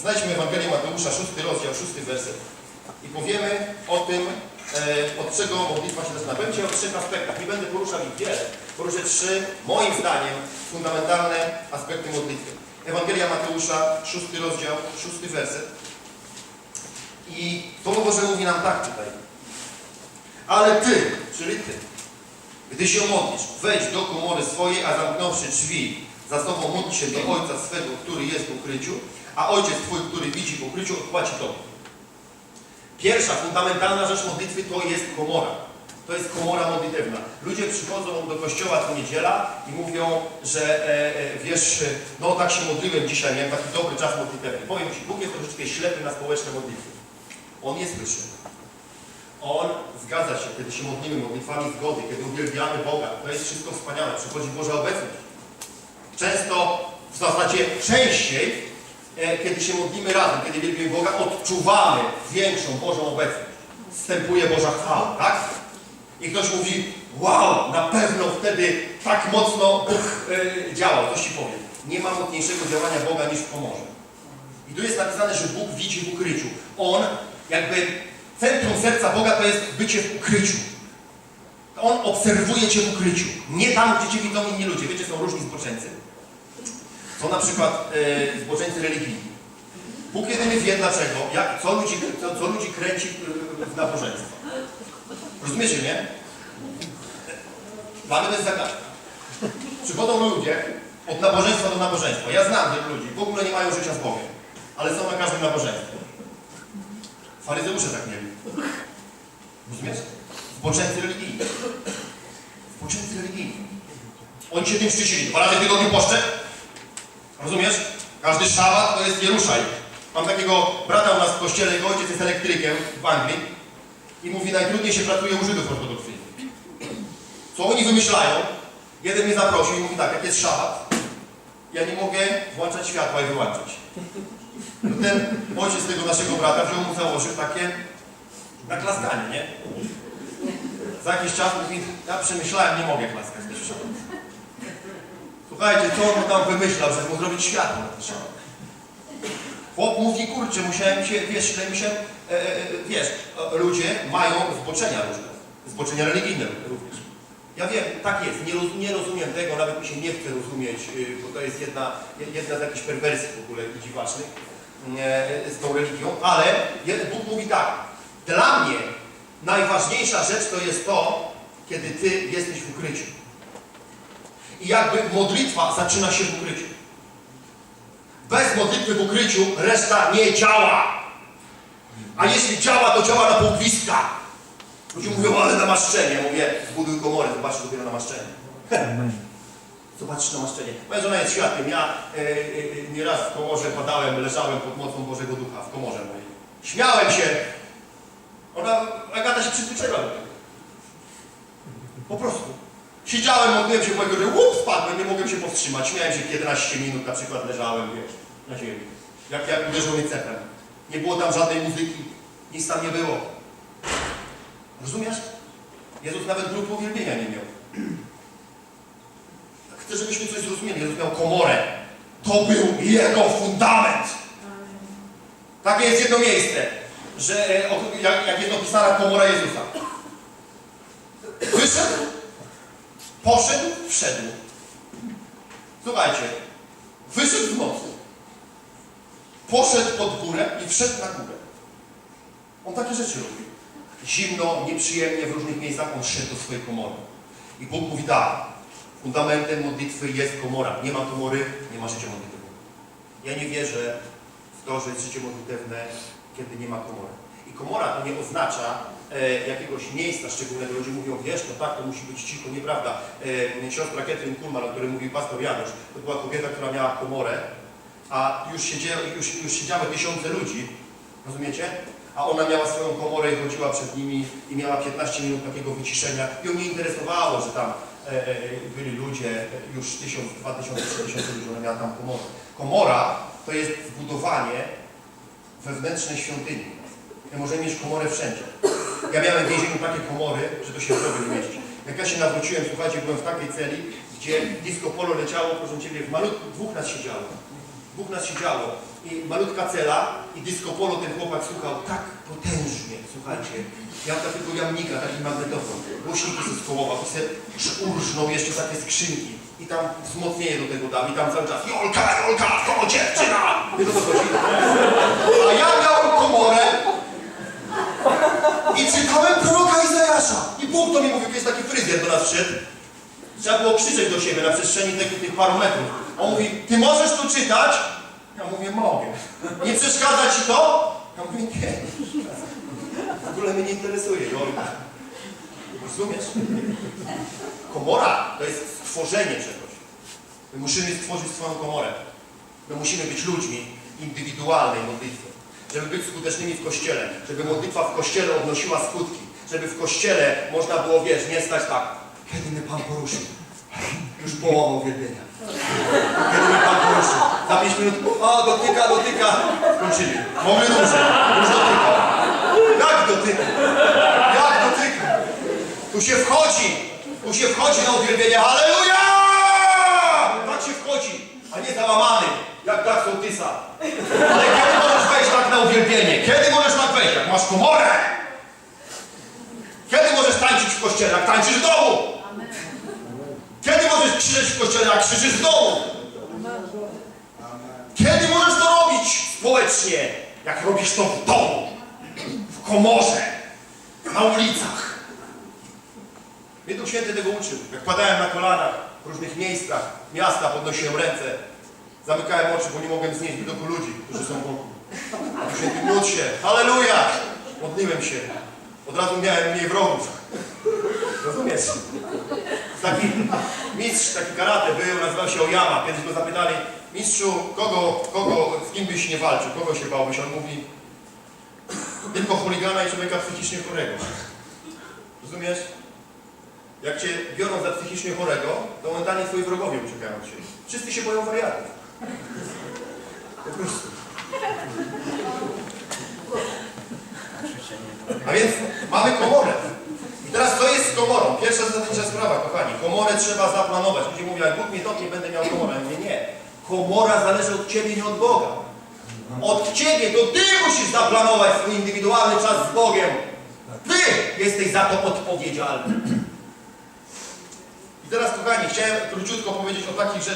Znajdźmy Ewangelię Mateusza, szósty rozdział, szósty werset i powiemy o tym, e, od czego modlitwa się zaczyna. Będzie o trzech aspektach. Nie będę poruszał ich wiele. Poruszę trzy, moim zdaniem, fundamentalne aspekty modlitwy. Ewangelia Mateusza, szósty rozdział, szósty werset. I Słowo Boże mówi nam tak tutaj. Ale ty, czyli ty, gdy się modlisz, wejdź do komory swojej, a zamknąwszy drzwi, za sobą módl się do Ojca swego, który jest w ukryciu, a Ojciec Twój, który widzi w ukryciu, odpłaci Tobie. Pierwsza, fundamentalna rzecz modlitwy to jest komora. To jest komora modlitewna. Ludzie przychodzą do kościoła co niedziela i mówią, że e, e, wiesz, no tak się modliłem dzisiaj, miałem taki dobry czas modlitewny. Powiem Ci, Bóg jest troszeczkę ślepy na społeczne modlitwy. On nie słyszy. On zgadza się, kiedy się modlimy modlitwami zgody, kiedy uwielbiamy Boga. To jest wszystko wspaniałe. Przychodzi Boża obecność. Często, w zasadzie częściej, e, kiedy się modlimy razem, kiedy wielbimy Boga, odczuwamy większą Bożą obecność. Wstępuje Boża chwała, tak? I ktoś mówi, wow, na pewno wtedy tak mocno Bóg e, działał. Coś Ci powiem. Nie ma mocniejszego działania Boga niż w komorze. I tu jest napisane, że Bóg widzi w ukryciu. On, jakby centrum serca Boga to jest bycie w ukryciu. On obserwuje Cię w ukryciu. Nie tam, gdzie Cię widzą inni ludzie. Wiecie, są różni zboczeńcy. Są na przykład e, zboczeńcy religijni. Bóg jedyny wie dlaczego, jak, co, ludzi, co, co ludzi kręci w nabożeństwo. Rozumiecie, nie? Dla mnie to jest zagadka. Przychodzą ludzie od nabożeństwa do nabożeństwa. Ja znam tych ludzi, w ogóle nie mają życia z Bogiem, ale są na każdym nabożeństwie. Faryzeusze tak mieli. Rozumiesz? Zboczeńcy religijni. Zboczeńcy religijni. Oni się tym szczycili. Dwa razy w tygodniu poszczę. Rozumiesz? Każdy szabat to jest nie ruszaj. Mam takiego brata u nas w kościele, jego ojciec jest elektrykiem w Anglii i mówi, najtrudniej się pracuje u Żydów ortodoksyjnych. Co oni wymyślają? Jeden mnie zaprosił i mówi tak, jak jest szabat, ja nie mogę włączać światła i wyłączać. No ten ojciec tego naszego brata wziął mu założył takie naklaskanie, nie? Za jakiś czas mówi, ja przemyślałem, nie mogę klaskać. Słuchajcie, co on tam wymyślał, żeby mu zrobić światło? Chłop mówi, kurczę, musiałem się, wiesz, źle mi się, e, e, wiesz, e, ludzie mają zboczenia różne, zboczenia religijne również. Ja wiem, tak jest, nie, roz, nie rozumiem tego, nawet mi się nie chce rozumieć, y, bo to jest jedna, jedna z jakichś perwersji w ogóle dziwacznych e, z tą religią, ale Bóg mówi tak, dla mnie najważniejsza rzecz to jest to, kiedy Ty jesteś w ukryciu. I jakby modlitwa zaczyna się w ukryciu. Bez modlitwy w ukryciu reszta nie działa. A jeśli działa, to działa na półgwiska. Ludzie mówią, ale namaszczenie. Mówię, zbuduj komorę, zobaczysz dopiero namaszczenie. Zobaczysz namaszczenie. Moja żona jest świadkiem. Ja e, e, nieraz w komorze padałem, leżałem pod mocą Bożego Ducha w komorze mojej. Śmiałem się. Ona, Agata się przyzwyczaiła do tego. Po prostu. Siedziałem, modliłem się mojego, że łup, spadłem, nie mogłem się powstrzymać. Śmiałem się 11 minut, na przykład leżałem, wiesz, na ziemi. Jak, jak uderzył mnie cepem. Nie było tam żadnej muzyki. Nic tam nie było. Rozumiesz? Jezus nawet grupu uwielbienia nie miał. Chcę, żebyśmy coś zrozumieli. Jezus miał komorę. To był jego fundament. Takie jest jedno miejsce, że e, jak, jak jest opisana komora Jezusa. Wyszedł, poszedł, wszedł. Słuchajcie, wyszedł w nocy, poszedł pod górę i wszedł na górę. On takie rzeczy robił. Zimno, nieprzyjemnie w różnych miejscach, on szedł do swojej komory. I Bóg mówi tak, fundamentem modlitwy jest komora. Nie ma komory, nie ma życia modlitewnego. Ja nie wierzę w to, że jest życie modlitewne, kiedy nie ma komory. I komora to nie oznacza jakiegoś miejsca szczególnego. Ludzie mówią, wiesz, no tak, to musi być cicho, nieprawda. E, siostra Ketrin Kulman, o której mówił pastor Janusz, to była kobieta, która miała komorę, a już, siedzie, już, już siedziały tysiące ludzi, rozumiecie? A ona miała swoją komorę i chodziła przed nimi i miała 15 minut takiego wyciszenia. I ją nie interesowało, że tam e, e, byli ludzie, e, już tysiąc, dwa tysiące, trzy tysiące ludzi, ona miała tam komorę. Komora to jest zbudowanie wewnętrznej świątyni. My możemy mieć komorę wszędzie. Ja miałem w więzieniu takie komory, że to się w głowie nie mieści. Jak ja się nawróciłem, słuchajcie, byłem w takiej celi, gdzie disco polo leciało, proszę Ciebie, w malutku, dwóch nas siedziało. Dwóch nas siedziało. i malutka cela i disco polo ten chłopak słuchał tak potężnie, słuchajcie. Miał takiego jamnika, taki magnetofon, głośniki ze skołował i se urżnął jeszcze takie skrzynki i tam wzmocnienie do tego dał i tam cały czas Jolka, Jolka, to dziewczyna! Wiesz o co chodzi? A ja miałem komorę i czytałem proroka Izajasza. I Bóg to mi mówił, fryzjer do nas wszedł. Trzeba było krzyczeć do siebie na przestrzeni tych, tych paru metrów. On mówi, ty możesz tu czytać? Ja mówię, mogę. Nie przeszkadza ci to? Ja mówię, nie. W ogóle mnie nie interesuje, Jolka. Rozumiesz? Komora to jest stworzenie czegoś. My musimy stworzyć swoją komorę. My musimy być ludźmi indywidualnej modlitwy. Żeby być skutecznymi w Kościele. Żeby modlitwa w Kościele odnosiła skutki. Żeby w Kościele można było, wiesz, nie stać tak. Kiedy mnie Pan poruszył? Już połowa uwielbienia. Kiedy mnie Pan poruszył? Za pięć minut, o, dotyka, dotyka. Skończyli. Mogę dłużej. Już dotyka. Jak dotyka? Jak dotyka? Tu się wchodzi. Tu się wchodzi na uwielbienie. Halleluja! Tak się wchodzi, a nie załamany, jak tak sołtysa. Ale kiedy możesz wejść tak na uwielbienie? Kiedy możesz tak wejść? Jak masz komorę? Kiedy możesz tańczyć w kościele? Jak tańczysz w domu? Kiedy możesz krzyczeć w kościele? Jak krzyczysz w domu? Kiedy możesz to robić społecznie? Jak robisz to w domu, w komorze, na ulicach. Mnie Duch Święty tego uczył. Jak padałem na kolanach w różnych miejscach miasta, podnosiłem ręce, zamykałem oczy, bo nie mogłem znieść widoku ludzi, którzy są wokół. Duch Święty módl się, halleluja! Modliłem się. Od razu miałem mniej wrogów. Rozumiesz? Taki mistrz, taki karate był, nazywał się Oyama. Kiedyś go zapytali, mistrzu, kogo, kogo, z kim byś nie walczył, kogo się bałbyś? On mówi, tylko chuligana i człowieka psychicznie chorego. Rozumiesz? Jak cię biorą za psychicznie chorego, to momentalnie twoi wrogowie uciekają od ciebie. Wszyscy się boją wariatów. Po prostu. A więc mamy komorę. I teraz co jest z komorą? Pierwsza zasadnicza sprawa, kochani. Komorę trzeba zaplanować. Ludzie mówią, jak Bóg mnie dotknie, będę miał komorę. Ja nie. Komora zależy od ciebie, nie od Boga. Od ciebie, to ty musisz zaplanować swój indywidualny czas z Bogiem. Ty jesteś za to odpowiedzialny. I teraz, kochani, chciałem króciutko powiedzieć o takich rzeczach.